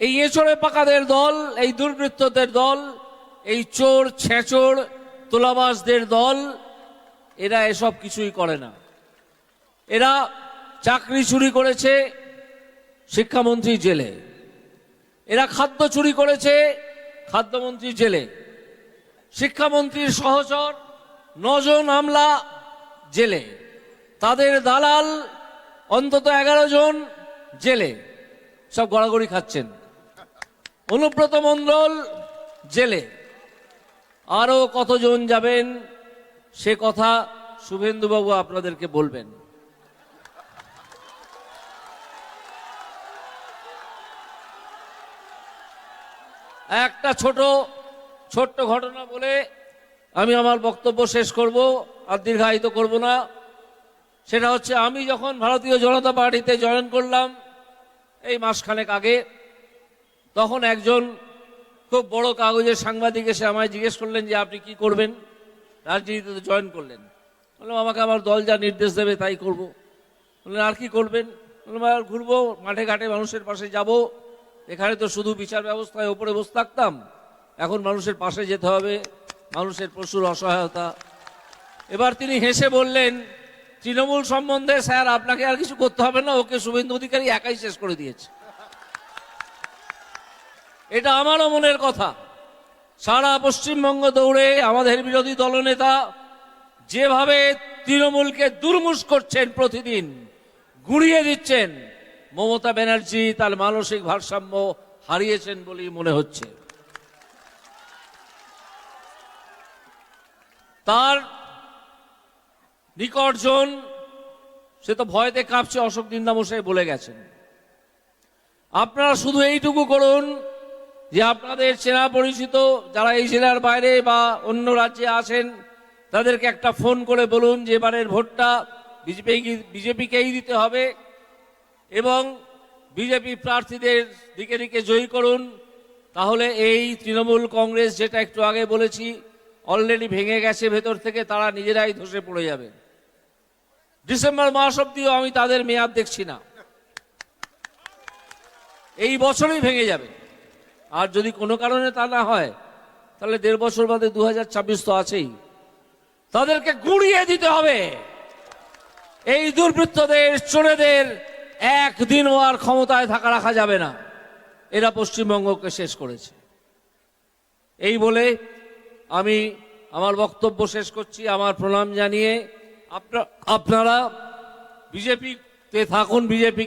এই এঁচড়ে পাকাদের দল, এই দুর্বৃত্তদের দল, এই চোর ছেঁচোর তোলাবাসদের দল, এরা এসব কিছুই করে না। এরা চাকরি চুরি করেছে শিক্ষামন্ত্রী জেলে। এরা খাদ্য চুরি করেছে খাদ্যমন্ত্রী জেলে। শিক্ষামন্ত্রীর সহচর নজন আমলা জেলে। তাদের দালাল অন্তত এগারো জন জেলে। সব গড়াগড়ি খাচ্ছেন। অনুব্রত মণ্ডল, জেলে। আরও কতজন যাবেন, সে কথা শুভেন্দুবাবু আপনাদেরকে বলবেন। একটা ছোট, ছোট্ট ঘটনা বলে আমি আমার বক্তব্য শেষ করব, আর দীর্ঘায়িত করব না। সেটা হচ্ছে, আমি যখন ভারতীয় জনতা পার্টিতে জয়েন করলাম, এই মাসখানেক আগে তখন একজন খুব বড় কাগজের সাংবাদিক এসে আমায় জিজ্ঞেস করলেন যে আপনি কি করবেন? রাজনীতিতে জয়েন করলেন। বললাম, আমাকে আমার দল যা নির্দেশ দেবে তাই করব। বললেন, আর কি করবেন? বললাম, আর ঘুরবো, মাঠে ঘাটে মানুষের পাশে যাব। এখানে তো শুধু বিচার ব্যবস্থায় ওপরে বসে থাকতাম। এখন মানুষের পাশে যেতে হবে, মানুষের প্রচুর অসহায়তা। এবার তিনি হেসে বললেন, তৃণমূল সম্বন্ধে স্যার, আপনাকে আর কিছু করতে হবে না। ওকে শুভেন্দু অধিকারী একাই শেষ করে দিয়েছে। এটা আমারও মনের কথা। সারা পশ্চিমবঙ্গ দৌড়ে আমাদের বিরোধী দলনেতা যেভাবে তৃণমূলকে দুর্মুষ করছেন প্রতিদিন, গুড়িয়ে দিচ্ছেন, মমতা ব্যানার্জি তার মানসিক ভারসাম্য হারিয়েছেন বলেই মনে হচ্ছে। তার নিকটজন সে তো ভয়তে কাঁপছে, অশোক নিন্দামশাই বলে গেছেন। আপনারা শুধু এইটুকু করুন যে আপনাদের চেনা পরিচিত, যারা এই জেলার বাইরে বা অন্য রাজ্যে আসেন, তাদেরকে একটা ফোন করে বলুন যে এবারের ভোটটা বিজেপি বিজেপিকেই দিতে হবে এবং বিজেপি প্রার্থীদের দিকে দিকে জয়ী করুন। তাহলে এই তৃণমূল কংগ্রেস, যেটা একটু আগে বলেছি, অলরেডি ভেঙে গেছে, ভেতর থেকে তারা নিজেরাই ধসে পড়ে যাবে। ডিসেম্বর মাস অব্দিও আমি তাদের মেয়াদ দেখছি না। এই বছরই ভেঙে যাবে। আর যদি কোনো কারণে তা না হয়, তাহলে দেড় বছর বাদে দু হাজার ছাব্বিশ তো আছেই। তাদেরকে গুড়িয়ে দিতে হবে। এই দুর্বৃত্তদের চোরেদের একদিনও আর ক্ষমতায় থাকা রাখা যাবে না। এরা পশ্চিমবঙ্গকে শেষ করেছে। এই বলে আমি আমার বক্তব্য শেষ করছি। আমার প্রণাম জানিয়ে আপনা- আপনারা বিজেপিতে থাকুন, বিজেপি